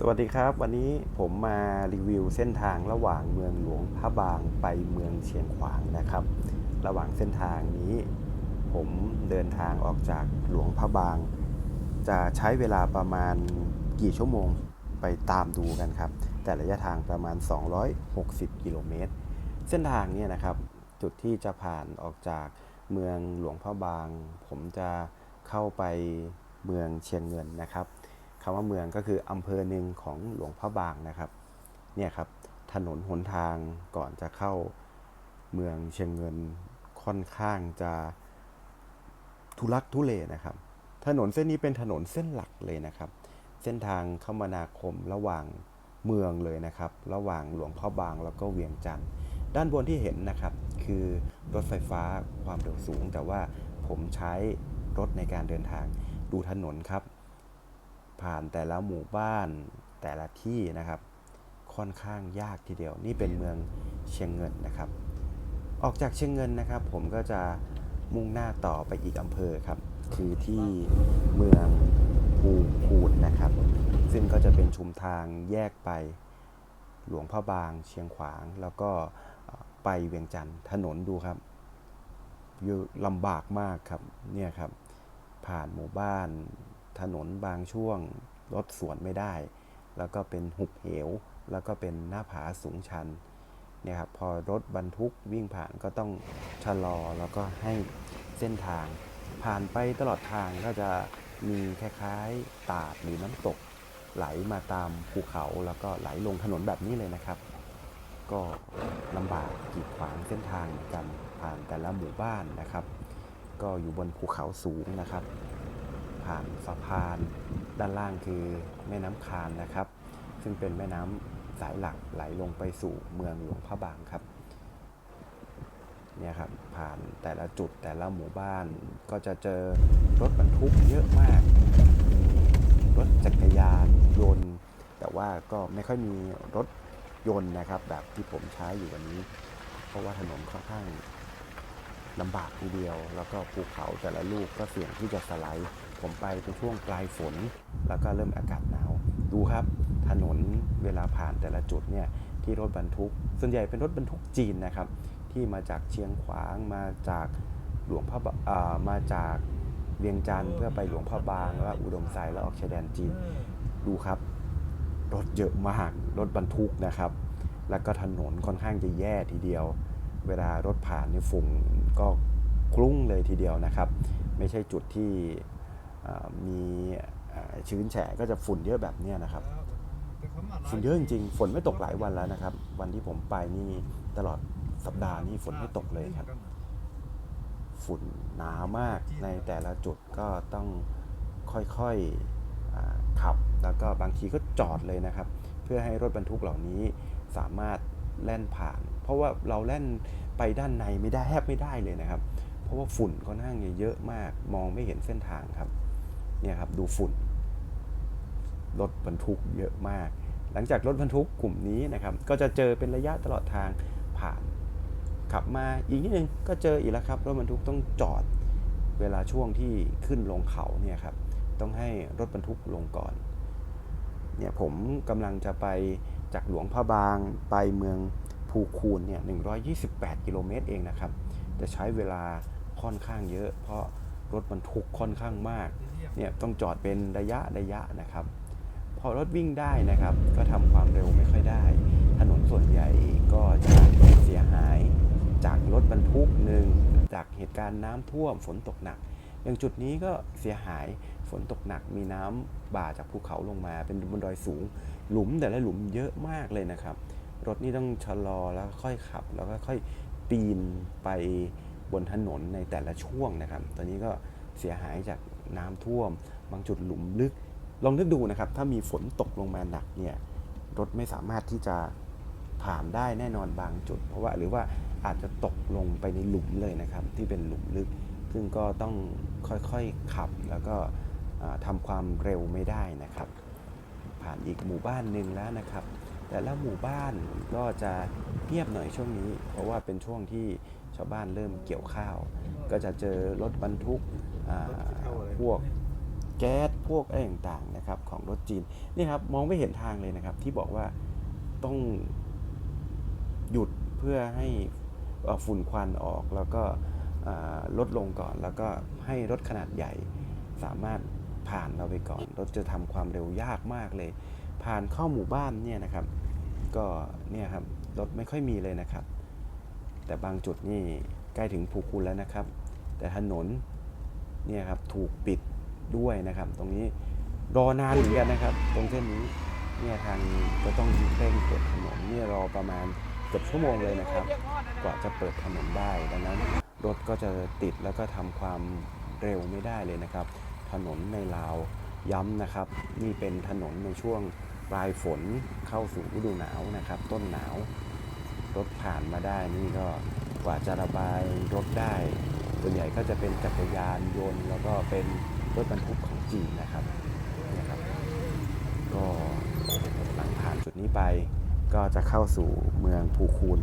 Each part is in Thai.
สวัสดีครับ วันนี้ผมมารีวิวเส้นทางระหว่างเมืองหลวงพระบางไปเมืองเชียงขวางนะครับ ระหว่างเส้นทางนี้ ผมเดินทางออกจากหลวงพระบาง จะใช้เวลาประมาณกี่ชั่วโมงไปตามดูกันครับ แต่ระยะทางประมาณ 260 กิโลเมตร เส้นทางเนี่ยนะครับ จุดที่จะผ่านออกจากเมืองหลวงพระบาง ผมจะเข้าไปเมืองเชียงเงินนะครับ คำว่าเมืองก็คืออำเภอหนึ่งของหลวงพระบางนะครับเนี่ยครับถนนหนทางก่อนจะเข้าเมืองเชียงเงินค่อนข้างจะทุลักทุเลนะครับ ถนนเส้นนี้เป็นถนนเส้นหลักเลยนะครับ เส้นทางคมนาคมระหว่างเมืองเลยนะครับ ระหว่างหลวงพ่อบางแล้วก็เวียงจันทร์ด้านบนที่เห็นนะครับ คือรถไฟฟ้าความเร็วสูง แต่ว่าผมใช้รถในการเดินทางดูถนนครับ ผ่านแต่ละหมู่บ้านแต่ละที่นะครับ ค่อนข้างยากทีเดียว นี่เป็นเมืองเชียงเงินนะครับ ออกจากเชียงเงินนะครับ ผมก็จะมุ่งหน้าต่อไปอีกอำเภอครับ คือที่เมืองภูคูนนะครับ ซึ่งก็จะเป็นชุมทางแยกไปหลวงพระบาง เชียงขวาง แล้วก็ไปเวียงจันทร์ถนนดูครับอยู่ลำบากมากครับเนี่ยครับ ผ่านหมู่บ้าน ถนนบางช่วงรถสวนไม่ได้ แล้วก็เป็นหุบเหว แล้วก็เป็นหน้าผาสูงชันเนี่ยครับพอรถบรรทุกวิ่งผ่านก็ต้องชะลอแล้วก็ให้เส้นทาง ผ่านไปตลอดทางก็จะมีคล้ายๆตาดหรือน้ำตก ไหลมาตามภูเขาแล้วก็ไหลลงถนนแบบนี้เลยนะครับ ก็ลำบากกีดขวางเส้นทางเหมือนกันผ่านแต่ละหมู่บ้านนะครับ ก็อยู่บนภูเขาสูงนะครับ ผ่านสะพาน ด้านล่างคือแม่น้ำคานนะครับ ซึ่งเป็นแม่น้ำสายหลักไหลลงไปสู่เมืองหลวงพระบางครับเนี่ยครับผ่านแต่ละจุดแต่ละหมู่บ้านก็จะเจอรถบรรทุกเยอะมาก รถจักรยานยนต์ แต่ว่าก็ไม่ค่อยมีรถยนต์นะครับ แบบที่ผมใช้อยู่วันนี้ เพราะว่าถนนค่อนข้างลำบากทีเดียว แล้วก็ภูเขาแต่ละลูกก็เสี่ยงที่จะสไลด์ ผมไปเป็นช่วงปลายฝน แล้วก็เริ่มอากาศหนาว ดูครับ ถนนเวลาผ่านแต่ละจุดเนี่ยที่รถบรรทุก ส่วนใหญ่เป็นรถบรรทุกจีนนะครับ ที่มาจากเชียงขวางมาจากหลวงพระบอ่ามาจากเวียงจันทร์เพื่อไปหลวงพระบางแล้วอุดมไซด์แล้วออกชายแดนจีน ดูครับ รถเยอะมากรถบรรทุกนะครับ แล้วก็ถนนค่อนข้างจะแย่ทีเดียว เวลารถผ่านนี่ฝุ่นก็คลุ้งเลยทีเดียวนะครับ ไม่ใช่จุดที่ มีเอ่อชื้นแฉะก็จะฝุ่นเยอะแบบเนี้ยนะครับ ฝุ่นเยอะจริงๆฝนไม่ตกหลายวันแล้วนะครับ วันที่ผมไปนี่ตลอดสัปดาห์นี้ฝนไม่ตกเลยครับ ฝุ่นหนามากในแต่ละจุดก็ต้องค่อยๆอ่าขับ แล้วก็บางทีก็จอดเลยนะครับ เพื่อให้รถบรรทุกเหล่านี้สามารถแล่นผ่าน เพราะว่าเราแล่นไปด้านในไม่ได้แทบไม่ได้เลยนะครับ เพราะว่าฝุ่นค่อนข้างจะเยอะมาก มองไม่เห็นเส้นทางครับ เนี่ยครับดูฝุ่นรถบรรทุกเยอะมาก หลังจากรถบรรทุกกลุ่มนี้นะครับ ก็จะเจอเป็นระยะตลอดทางผ่านขับมาอีกนิดนึงก็เจออีกแล้วครับรถบรรทุกต้องจอดเวลาช่วงที่ขึ้นลงเขาเนี่ยครับต้องให้รถบรรทุกลงก่อนเนี่ยผมกำลังจะไปจากหลวงพระบางไปเมืองภูคูนเนี่ย128 กิโลเมตรเองนะครับ จะใช้เวลาค่อนข้างเยอะ เพราะ รถบรรทุกค่อนข้างมากเนี่ยต้องจอดเป็นระยะระยะนะครับ พอรถวิ่งได้นะครับ ก็ทำความเร็วไม่ค่อยได้ ถนนส่วนใหญ่ก็จะเสียหายจากรถบรรทุกหนึ่งจากเหตุการณ์น้ำท่วมฝนตกหนัก อย่างจุดนี้ก็เสียหายฝนตกหนักมีน้ำบ่าจากภูเขาลงมา เป็นบนดอยสูง หลุมแต่ละหลุมเยอะมากเลยนะครับ รถนี่ต้องชะลอแล้วค่อยขับ แล้วก็ค่อยปีนไป บนถนนในแต่ละช่วงนะครับ ตอนนี้ก็เสียหายจากน้ำท่วม บางจุดหลุมลึก ลองนึกดูนะครับ ถ้ามีฝนตกลงมาหนักเนี่ย รถไม่สามารถที่จะผ่านได้แน่นอนบางจุด เพราะว่าหรือว่าอาจจะตกลงไปในหลุมเลยนะครับ ที่เป็นหลุมลึก ซึ่งก็ต้องค่อยๆขับแล้วก็ทำความเร็วไม่ได้นะครับ ผ่านอีกหมู่บ้านหนึ่งแล้วนะครับ แต่ละหมู่บ้านก็จะเงียบหน่อยช่วงนี้ เพราะว่าเป็นช่วงที่ชาวบ้านเริ่มเกี่ยวข้าว ก็จะเจอรถบรรทุกอ่าพวกแก๊สพวกอะไรต่างๆนะครับของรถจีนนี่ครับมองไม่เห็นทางเลยนะครับ ที่บอกว่าต้องหยุดเพื่อให้เอ่อฝุ่นควันออกแล้วก็อ่าลดลงก่อน แล้วก็ให้รถขนาดใหญ่สามารถผ่านเราไปก่อน รถจะทำความเร็วยากมากเลยผ่านเข้าหมู่บ้านเนี่ยนะครับ ก็เนี่ยครับรถไม่ค่อยมีเลยนะครับ แต่บางจุดนี่ใกล้ถึงภูคูนแล้วนะครับ แต่ถนนเนี่ยครับถูกปิดด้วยนะครับ ตรงนี้รอนานเหมือนกันนะครับ ตรงเส้นนี้เนี่ยทางก็ต้องเร่งเปิดถนนเนี่ยรอประมาณเกือบชั่วโมงเลยนะครับ กว่าจะเปิดถนนได้ดังนั้นรถก็จะติดแล้วก็ทำความเร็วไม่ได้เลยนะครับ ถนนในลาวย้ำนะครับ นี่เป็นถนนในช่วง ปลายฝนเข้าสู่ฤดูหนาวนะครับ ต้นหนาว รถผ่านมาได้นี่ก็กว่าจะระบายรถได้ ส่วนใหญ่ก็จะเป็นจักรยานยนต์ แล้วก็เป็นรถบรรทุกของจีนนะครับเนี่ยครับ ก็หลังผ่านจุดนี้ไป ก็จะเข้าสู่เมืองภูคูน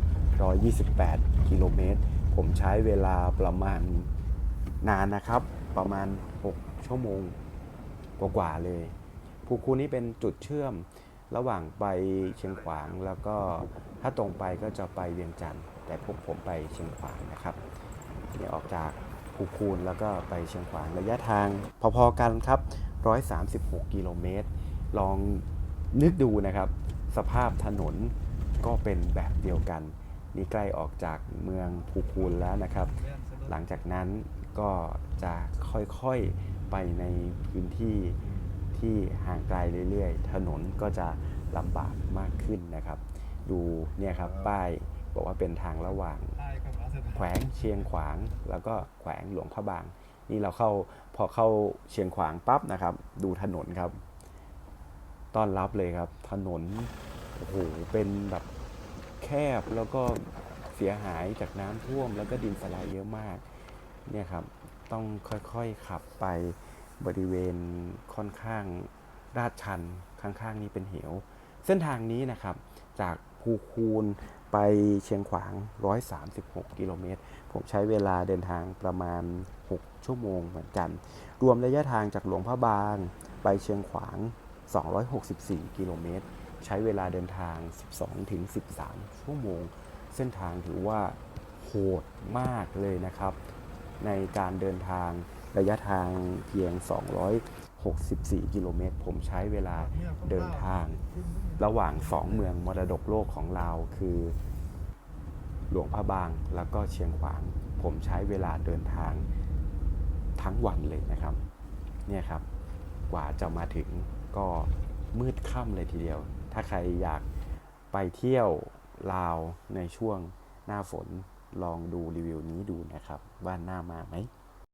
128 กิโลเมตร ผมใช้เวลาประมาณนานนะครับ ประมาณ 6 ชั่วโมงกว่าๆเลย ภูคูนี้เป็นจุดเชื่อมระหว่างไปเชียงขวางแล้วก็ถ้าตรงไปก็จะไปเวียงจันทร์แต่พวกผมไปเชียงขวางนะครับเนี่ยออกจากภูคูนแล้วก็ไปเชียงขวางระยะทางพอๆกันครับ 136 กิโลเมตร ลองนึกดูนะครับ สภาพถนนก็เป็นแบบเดียวกัน นี่ใกล้ออกจากเมืองภูคูนแล้วนะครับ หลังจากนั้นก็จะค่อยๆไปในพื้นที่ ที่ห่างไกลเรื่อยๆ ถนนก็จะลำบากมากขึ้นนะครับ ดูเนี่ยครับป้ายบอกว่าเป็นทางระหว่างแขวงเชียงขวาง แล้วก็แขวงหลวงพระบาง นี่เราเข้าพอเข้าเชียงขวางปั๊บนะครับ ดูถนนครับ ต้อนรับเลยครับ ถนนโอ้โหเป็นแบบแคบแล้วก็เสียหายจากน้ำท่วมแล้วก็ดินสไลด์เยอะมาก เนี่ยครับ ต้องค่อยๆขับไป บริเวณค่อนข้างลาดชันข้างๆนี้เป็นเหว เส้นทางนี้นะครับจากภูคูนไปเชียงขวาง 136 กิโลเมตร ผมใช้เวลาเดินทางประมาณ 6 ชั่วโมงเหมือนกัน รวมระยะทางจากหลวงพระบาง ไปเชียงขวาง 264 กิโลเมตร ใช้เวลาเดินทาง 12-13 ชั่วโมง เส้นทางถือว่าโหดมากเลยนะครับ ในการเดินทาง ระยะทางเพียง 264 กิโลเมตร ผมใช้เวลาเดินทาง ระหว่างสองเมืองมรดกโลกของเราคือ หลวงพระบางแล้วก็เชียงขวาง ผมใช้เวลาเดินทางทั้งวันเลยนะครับ เนี่ยครับ กว่าจะมาถึงก็มืดค่ำเลยทีเดียว ถ้าใครอยากไปเที่ยวลาวในช่วงหน้าฝนลองดูรีวิวนี้ดูนะครับ ว่าหน่ามาไหม